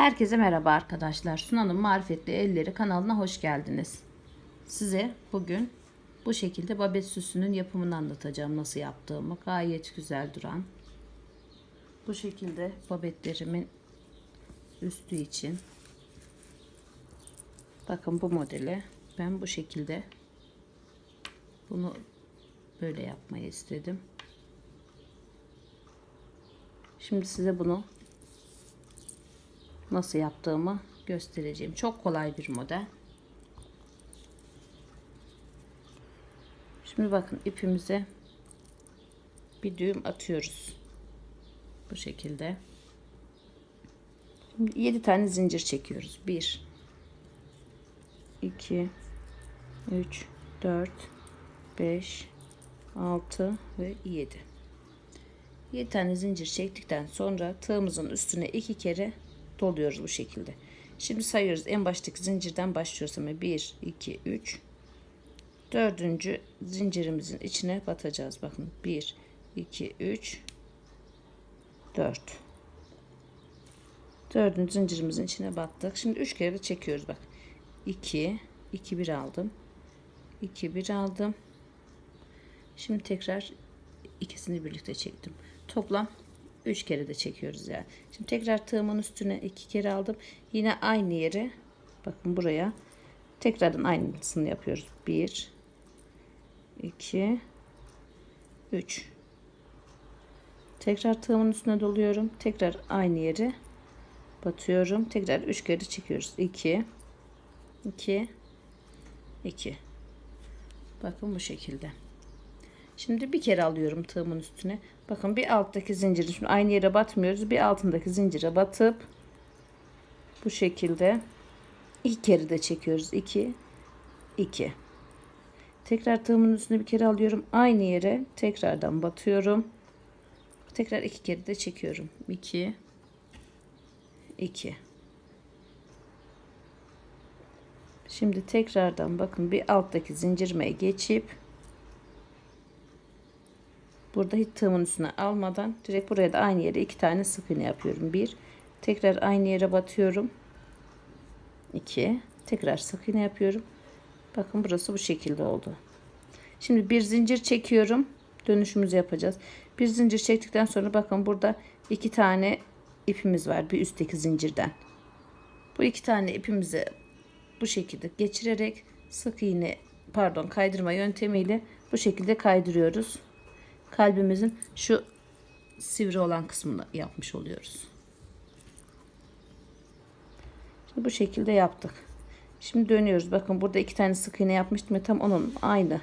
Herkese merhaba arkadaşlar. Sunan'ın Marifetli Elleri kanalına hoş geldiniz. Size bugün bu şekilde babet süsünün yapımını anlatacağım. Nasıl yaptığımı. Gayet güzel duran. Bu şekilde babetlerimin üstü için. Bakın bu modeli ben bu şekilde bunu böyle yapmayı istedim. Şimdi size bunu nasıl yaptığımı göstereceğim. Çok kolay bir model. Şimdi bakın ipimize bir düğüm atıyoruz. Bu şekilde. Şimdi 7 tane zincir çekiyoruz. 1 2 3 4 5 6 ve 7. 7 tane zincir çektikten sonra tığımızın üstüne iki kere doluyoruz bu şekilde. Şimdi sayıyoruz. En baştaki zincirden başlıyoruz ama 1 2 3 dördüncü zincirimizin içine batacağız. Bakın 1 2 3 4 dördüncü zincirimizin içine battık. Şimdi 3 kere de çekiyoruz bak. 2 2 1 aldım. 2 1 aldım. Şimdi tekrar ikisini birlikte çektim. Toplam 3 kere de çekiyoruz yani. Şimdi tekrar tığımın üstüne 2 kere aldım. Yine aynı yere bakın buraya tekrardan aynısını yapıyoruz. 1 2 3 Tekrar tığımın üstüne doluyorum. Tekrar aynı yere batıyorum. Tekrar 3 kere çekiyoruz. 2 2 2 Bakın bu şekilde. Şimdi bir kere alıyorum tığımın üstüne. Bakın bir alttaki zinciri şimdi aynı yere batmıyoruz. Bir altındaki zincire batıp bu şekilde iki kere de çekiyoruz. 2 2 Tekrar tığımın üstüne bir kere alıyorum. Aynı yere tekrardan batıyorum. Tekrar iki kere de çekiyorum. 2 2 Şimdi tekrardan bakın bir alttaki zincirime geçip Burada hiç tığımın üstüne almadan direkt buraya da aynı yere iki tane sık iğne yapıyorum. Bir, tekrar aynı yere batıyorum. 2 tekrar sık iğne yapıyorum. Bakın burası bu şekilde oldu. Şimdi bir zincir çekiyorum. Dönüşümüzü yapacağız. Bir zincir çektikten sonra bakın burada iki tane ipimiz var bir üstteki zincirden. Bu iki tane ipimizi bu şekilde geçirerek sık iğne pardon kaydırma yöntemiyle bu şekilde kaydırıyoruz kalbimizin şu sivri olan kısmını yapmış oluyoruz. Şimdi bu şekilde yaptık. Şimdi dönüyoruz. Bakın burada iki tane sık iğne yapmıştım tam onun aynı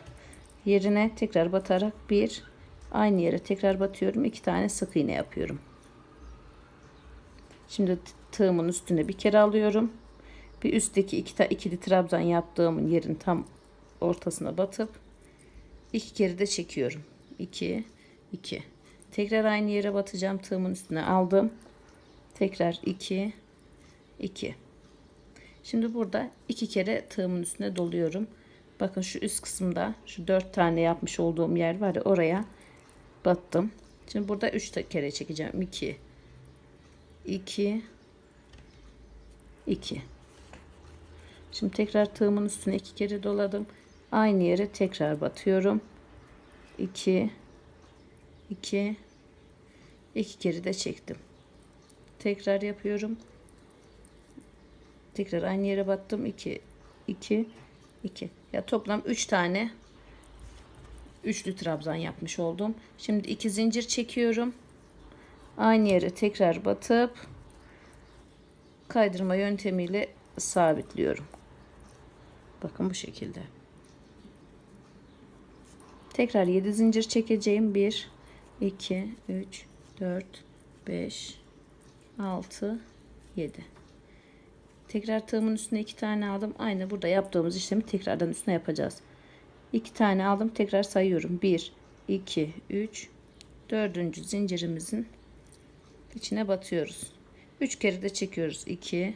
yerine tekrar batarak bir aynı yere tekrar batıyorum. iki tane sık iğne yapıyorum. Şimdi tığımın üstüne bir kere alıyorum. Bir üstteki iki ikili trabzan yaptığımın yerin tam ortasına batıp iki kere de çekiyorum. 2 2 tekrar aynı yere batacağım. Tığımın üstüne aldım. Tekrar 2 2 şimdi burada iki kere tığımın üstüne doluyorum. Bakın şu üst kısımda şu dört tane yapmış olduğum yer var ya oraya battım. Şimdi burada üç kere çekeceğim. 2 2 2 şimdi tekrar tığımın üstüne iki kere doladım. Aynı yere tekrar batıyorum 2 2 2 kere de çektim. Tekrar yapıyorum. Tekrar aynı yere battım. 2 2 2. Ya toplam 3 tane üçlü trabzan yapmış oldum. Şimdi iki zincir çekiyorum. Aynı yere tekrar batıp kaydırma yöntemiyle sabitliyorum. Bakın bu şekilde. Tekrar 7 zincir çekeceğim. 1 2 3 4 5 6 7 Tekrar tığımın üstüne 2 tane aldım. Aynı burada yaptığımız işlemi tekrardan üstüne yapacağız. 2 tane aldım. Tekrar sayıyorum. 1 2 3 4. zincirimizin içine batıyoruz. 3 kere de çekiyoruz. 2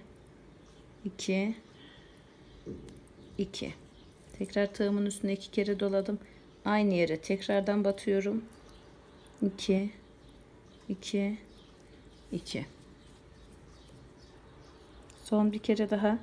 2 2 Tekrar tığımın üstüne 2 kere doladım aynı yere tekrardan batıyorum. 2 2 2 Son bir kere daha